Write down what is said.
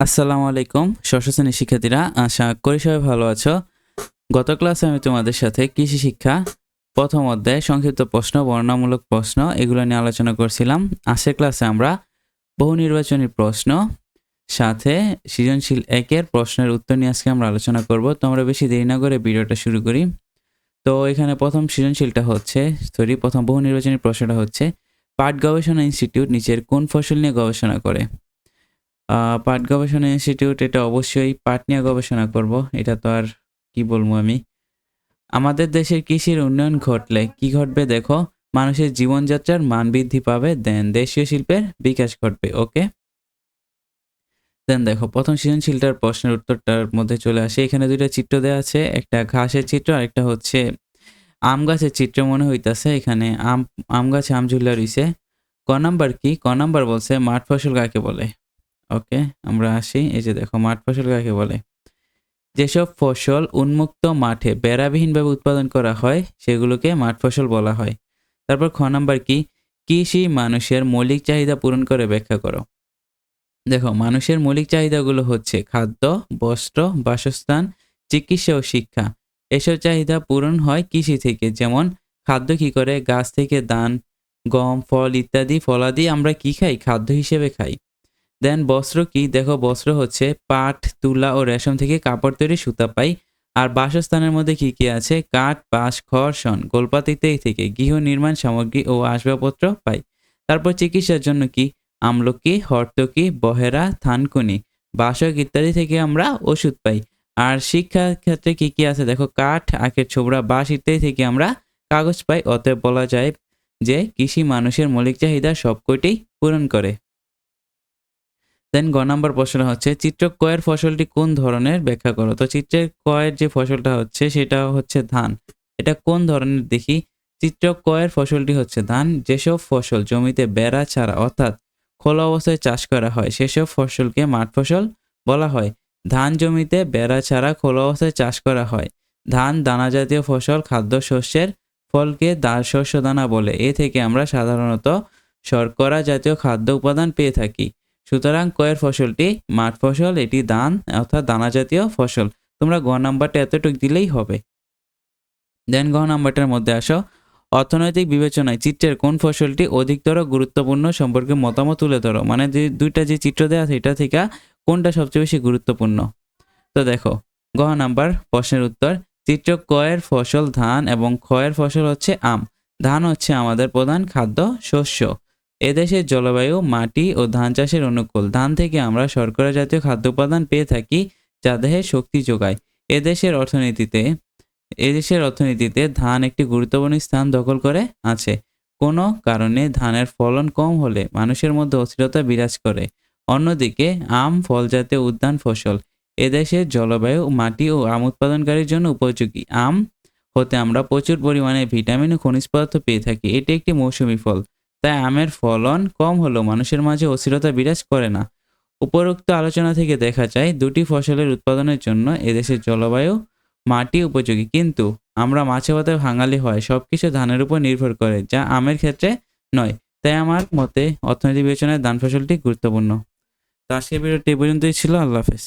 আসসালামু আলাইকুম, ষষ্ঠ শ্রেণির শিক্ষার্থীরা, আশা করি সবাই ভালো আছো। গত ক্লাসে আমি তোমাদের সাথে কৃষি শিক্ষা, প্রথম অধ্যায় সংক্ষিপ্ত প্রশ্ন, বর্ণনামূলক প্রশ্ন, এগুলো নিয়ে আলোচনা করছিলাম। আজকের ক্লাসে আমরা বহু নির্বাচনী প্রশ্ন, সাথে সৃজনশীল একের প্রশ্নের উত্তর নিয়ে আজকে আমরা আলোচনা করব। তো আমরা বেশি দেরি না করে ভিডিওটা শুরু করি। তো এখানে প্রথম সৃজনশীলটা হচ্ছে, সরি, প্রথম বহু নির্বাচনী প্রশ্নটা হচ্ছে, পাট গবেষণা ইনস্টিটিউট নিচের কোন ফসল নিয়ে গবেষণা করে? পাট গবেষণা ইনস্টিটিউট, এটা অবশ্যই পাট নিয়ে গবেষণা করব, এটা তো আর কি বলব আমি। আমাদের দেশের কৃষির উন্নয়ন ঘটলে কি ঘটবে দেখো, মানুষের জীবনযাত্রার মান বৃদ্ধি পাবে দেন দেশীয় শিল্পের বিকাশ ঘটবে ওকে দেন দেখো, প্রথম সৃজনশীলটার প্রশ্নের উত্তরটার মধ্যে চলে আসে। এখানে দুইটা চিত্র দেওয়া আছে, একটা ঘাসের চিত্র, আর একটা হচ্ছে আম গাছের চিত্র মনে হইতাছে। এখানে আম আম গাছে আম ঝুলা রইছে। ক নাম্বার কি? ক নাম্বার বলছে, মাঠ ফসল কাকে বলে? ওকে, আমরা আসি। এই যে দেখো, মাঠ ফসল কাকে বলে? যেসব ফসল উন্মুক্ত মাঠে বেড়াবিহীনভাবে উৎপাদন করা হয়, সেগুলোকে মাঠ ফসল বলা হয়। তারপর খ নাম্বার কি? কৃষি মানুষের মৌলিক চাহিদা পূরণ করে ব্যাখ্যা করো। দেখো, মানুষের মৌলিক চাহিদাগুলো হচ্ছে খাদ্য, বস্ত্র, বাসস্থান, চিকিৎসা ও শিক্ষা। এসব চাহিদা পূরণ হয় কৃষি থেকে, যেমন খাদ্য কি করে? গাছ থেকে ধান, গম, ফল ইত্যাদি, ফলাদি আমরা কি খাই? খাদ্য হিসেবে খাই। দেন বস্ত্র কি? দেখো, বস্ত্র হচ্ছে পাট, তুলা ও রেশম থেকে কাপড় তৈরি সুতা পাই। আর বাসস্থানের মধ্যে কি কি আছে? কাঠ, বাঁশ, খড়, শন গোলপাত ইত্যাদি থেকে গৃহ নির্মাণ সামগ্রী ও আসবাবপত্র পাই। তারপর চিকিৎসার জন্য কি? আমলকি, হর্তকি, বহেরা, থানকুনি, বাসক ইত্যাদি থেকে আমরা ওষুধ পাই। আর শিক্ষা ক্ষেত্রে কি কি আছে? দেখো, কাঠ, আখের ছোবড়া, বাঁশ ইত্যাদি থেকে আমরা কাগজ পাই। অতএব বলা যায় যে কৃষি মানুষের মৌলিক চাহিদা সবকটি পূরণ করে। দেন গ নাম্বার প্রশ্ন হচ্ছে, চিত্র কয়ের ফসলটি কোন ধরনের? ব্যাখ্যা করো। তো চিত্রের কয়ের যে ফসলটা হচ্ছে, সেটা হচ্ছে ধান। এটা কোন ধরনের? দেখি। চিত্র কয়ের ফসলটি হচ্ছে ধান। যেসব ফসল জমিতে বেড়া ছাড়া, অর্থাৎ খোলা অবস্থায় চাষ করা হয়, সেসব ফসলকে মাঠ ফসল বলা হয়। ধান জমিতে বেড়া ছাড়া, খোলা অবস্থায় চাষ করা হয়। ধান দানা জাতীয় ফসল, খাদ্য শস্যের ফলকে শস্য দানা বলে। এ থেকে আমরা সাধারণত শর্করা জাতীয় খাদ্য উপাদান পেয়ে থাকি। সুতরাং কয়ের ফসলটি মাঠ ফসল, এটি ধান, অর্থাৎ দানা জাতীয় ফসল। তোমরা গ নাম্বারটা এতটুক দিলেই হবে। দেন গ নাম্বারটার মধ্যে আসো। অর্থনৈতিক বিবেচনায় চিত্রের কোন ফসলটি অধিকতর গুরুত্বপূর্ণ সম্পর্কে মতামত তুলে ধরো। মানে যে দুইটা যে চিত্র দেওয়া আছে, এটা থেকে কোনটা সবচেয়ে বেশি গুরুত্বপূর্ণ? তো দেখো, গ নাম্বার প্রশ্নের উত্তর, চিত্র কয়ের ফসল ধান এবং ক্ষয়ের ফসল হচ্ছে আম। ধান হচ্ছে আমাদের প্রধান খাদ্য শস্য। এদেশের জলবায়ু, মাটি ও ধান চাষের অনুকূল। ধান থেকে আমরা শর্করা জাতীয় খাদ্য উপাদান পেয়ে থাকি যা দেহে শক্তি যোগায়। এদেশের অর্থনীতিতে এদেশের অর্থনীতিতে ধান একটি গুরুত্বপূর্ণ স্থান দখল করে আছে। কোনো কারণে ধানের ফলন কম হলে মানুষের মধ্যে অস্থিরতা বিরাজ করে। অন্যদিকে, আম ফল জাতীয় উদ্যান ফসল এদেশের জলবায়ু, মাটি ও আম উৎপাদনকারীর জন্য উপযোগী। আম হতে আমরা প্রচুর পরিমাণে ভিটামিন ও খনিজ পদার্থ পেয়ে থাকি। এটি একটি মৌসুমী ফল। তাই আমের ফলন কম হলেও মানুষের মাঝে অস্থিরতা বিরাজ করে না। উপরোক্ত আলোচনা থেকে দেখা যায়, দুটি ফসলের উৎপাদনের জন্য এদেশের জলবায়ু, মাটি উপযোগী। কিন্তু আমরা মাছে ভাতে ভাঙালি হয় সব কিছু ধানের উপর নির্ভর করে, যা আমের ক্ষেত্রে নয়। তাই আমার মতে অর্থনৈতিক বিবেচনায় ধান ফসলটি গুরুত্বপূর্ণ। তো আজকের ভিডিওটি পর্যন্তই ছিল। আল্লাহ হাফেজ।